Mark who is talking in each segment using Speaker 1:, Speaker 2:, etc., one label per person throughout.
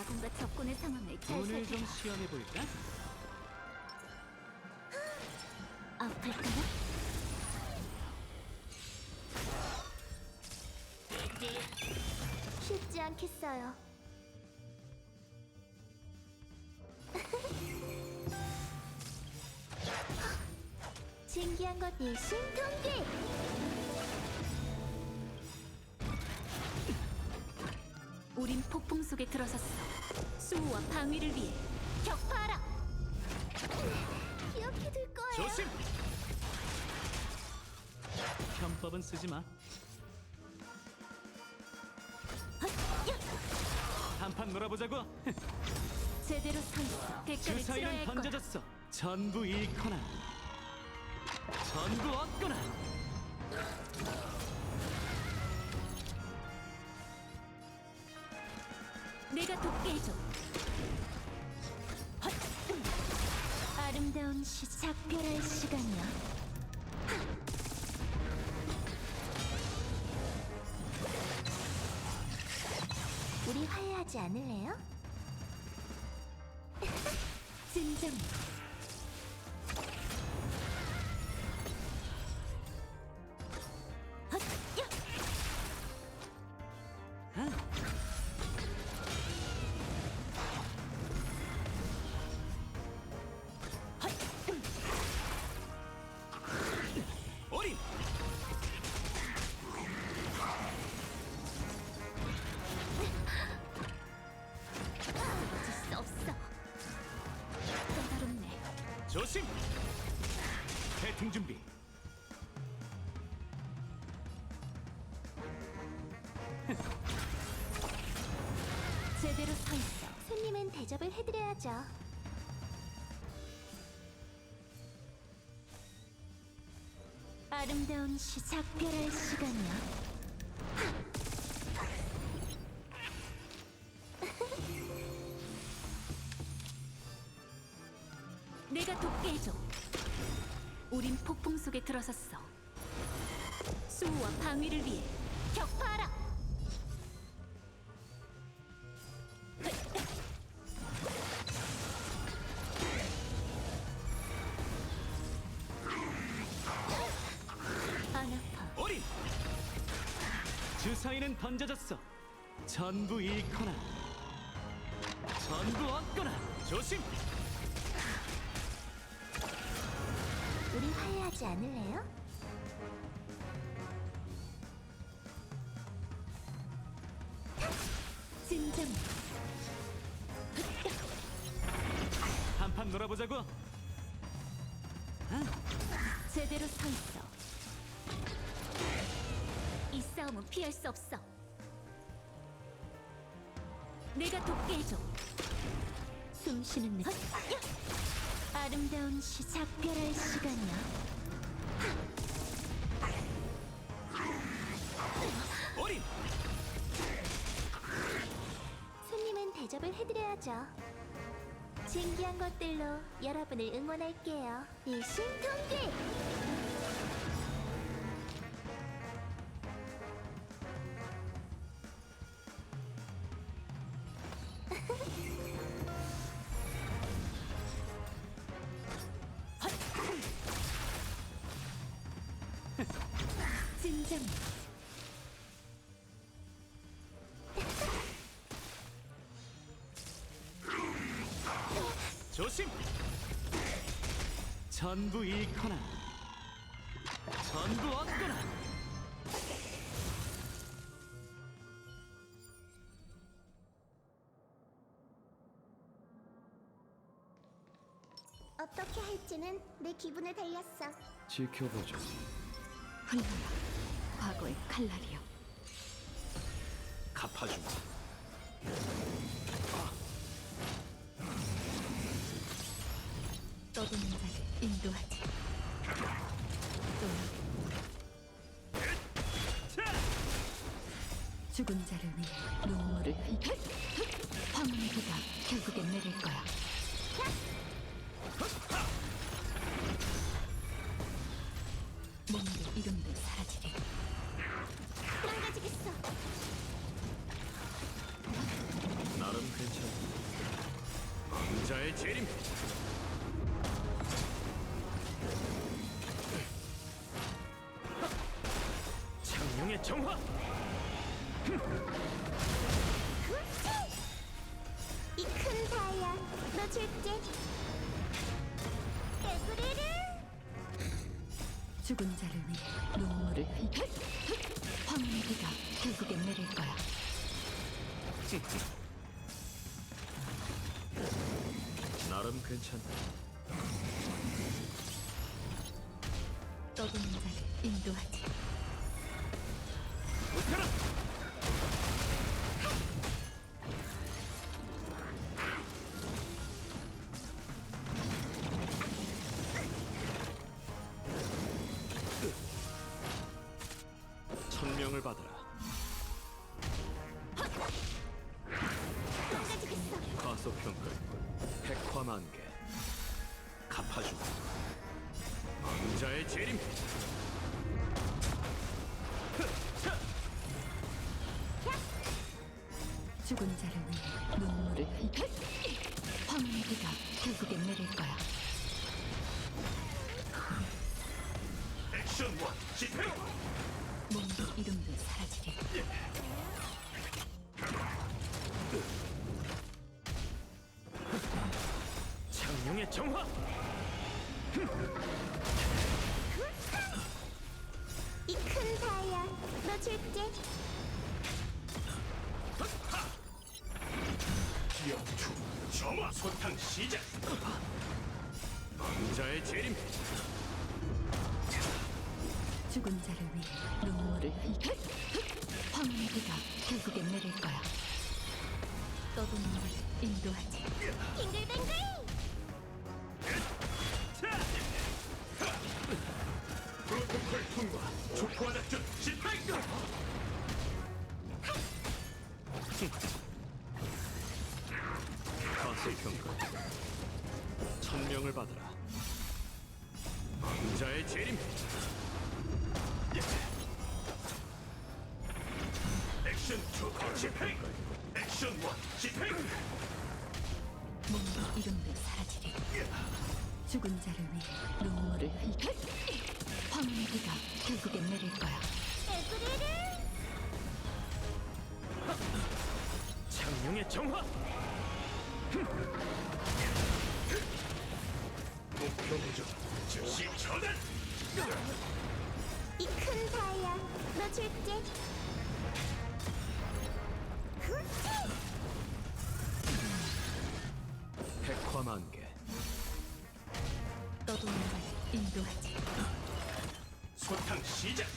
Speaker 1: 적군과 적군의 상황을 잘
Speaker 2: 오늘 좀
Speaker 1: 살펴봐.
Speaker 2: 시험해 볼까?
Speaker 1: 아플까나? 쉽지 않겠어요. 신기한 것 일심 통기! 우린 폭풍 속에 들어섰어. 수호와 방위를 위해 격파하라! 기억해 둘 거예요.
Speaker 2: 조심! 편법은 쓰지 마. 한판 놀아보자고.
Speaker 1: 제대로 서 있어. 대가를 치러야 할 거야.
Speaker 2: 던져졌어. 전부 잃거나 전부 얻거나.
Speaker 1: 돕게 해줘. 헛! 아름다운 시 작별할 시간이야. 우리 화해하지 않을래요? 진정.
Speaker 2: 조심. 배팅 준비.
Speaker 1: 제대로 서 있어. 손님은 대접을 해드려야죠. 아름다운 시 작별할 시간이야. 돕게 해줘. 우린 폭풍 속에 들어섰어. 수호와 방위를 위해 격파하라.
Speaker 2: 주사위는 던져졌어. 전부 잃거나 전부 얻거나. 조심.
Speaker 1: 우리 화해하지 않을래요? 진정.
Speaker 2: 한판 놀아보자고.
Speaker 1: 제대로 서 있어. 이 싸움은 피할 수 없어. 내가 돕게 해줘. 숨 쉬는 느 아름다운 시 작별할 시간이야.
Speaker 2: 어린.
Speaker 1: 손님은 대접을 해드려야죠. 신기한 것들로 여러분을 응원할게요. 일심통기! 진정.
Speaker 2: 조심. 전부 잃거나 전부 얻거나.
Speaker 1: 어떻게 할지는 내 기분에 달렸어.
Speaker 3: 지켜보죠.
Speaker 4: 훌륭하 과거의 칼날이여.
Speaker 3: 갚아주마.
Speaker 4: 떠도는 자를 인도하지. 또 죽은 자를 위해 눈물을 흘려 황혼의 비가 결국엔 내릴 거야. 몸도 이름도 사라지리
Speaker 3: 나름 괜찮아.
Speaker 2: 재림. 창룡의 정화.
Speaker 1: 이 큰 사야 너 줄게. 개구리를.
Speaker 4: 죽은 자를 위해 눈물을 흘려 비가 결국엔 내릴 거야.
Speaker 2: 나름 괜찮다.
Speaker 4: 떠도는 자를 인도하지.
Speaker 2: 웃어라 천명을 받아라. 과소평가 백화만개 갚아주마 왕자의 재림
Speaker 4: 죽은 자를 위해 눈물을 흘려 이
Speaker 1: 큰 사야. 너 줄게.
Speaker 2: 기어투 점화. 소탕 시작. 왕자의 재림.
Speaker 4: 죽은 자를 위해 눈물을 흘려 황혼의 비가 결국엔 내릴 거야. 떠도는 자를 인도하지.
Speaker 1: 빙글빙글
Speaker 2: 통과 촉구하 작전 실패 가소평가 천명을 받아라. 왕자의 재림. 액션 2 집행 액션 1 집행
Speaker 4: 몸도 이름도 사라지리. 죽은 자를 위해 눈물을 흘려 황혼의 비가 결국엔 내릴 거야.
Speaker 2: 창룡의 정화 목표 부정 즉시 전환
Speaker 1: 이큰 사야 너 줄게
Speaker 2: 백화만개
Speaker 4: 떠도는 자를 인도하지.
Speaker 2: 소탕 시작.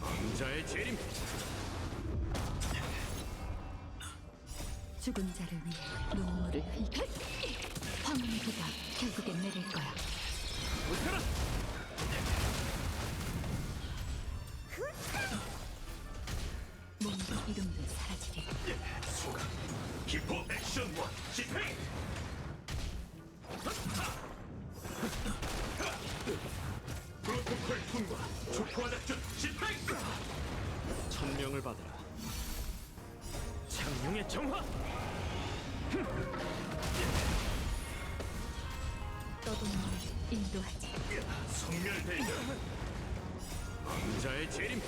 Speaker 2: 왕자의 재림.
Speaker 4: 죽은 자를 위해 눈물을 흘려 황혼의 비가 결국엔 내릴 거야.
Speaker 2: 웃어라.
Speaker 4: 몸도 이름도 사라지리.
Speaker 2: 소각 기포 액션 1 집행 프로토콜 통과. 촉구하 작전 집행 천명을 받아라. 창룡의 정화!
Speaker 4: 떠도는 자를 인도하지.
Speaker 2: 성멸 대전 왕자의 재림.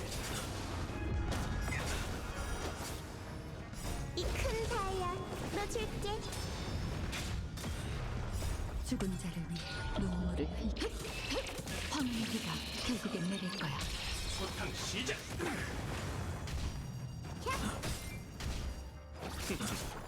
Speaker 1: 이 큰 사야 너 줄게.
Speaker 4: 죽은 자를 위해 눈물을 흘려 황무기가 결국엔 내릴 거야.
Speaker 2: 소탕 시작!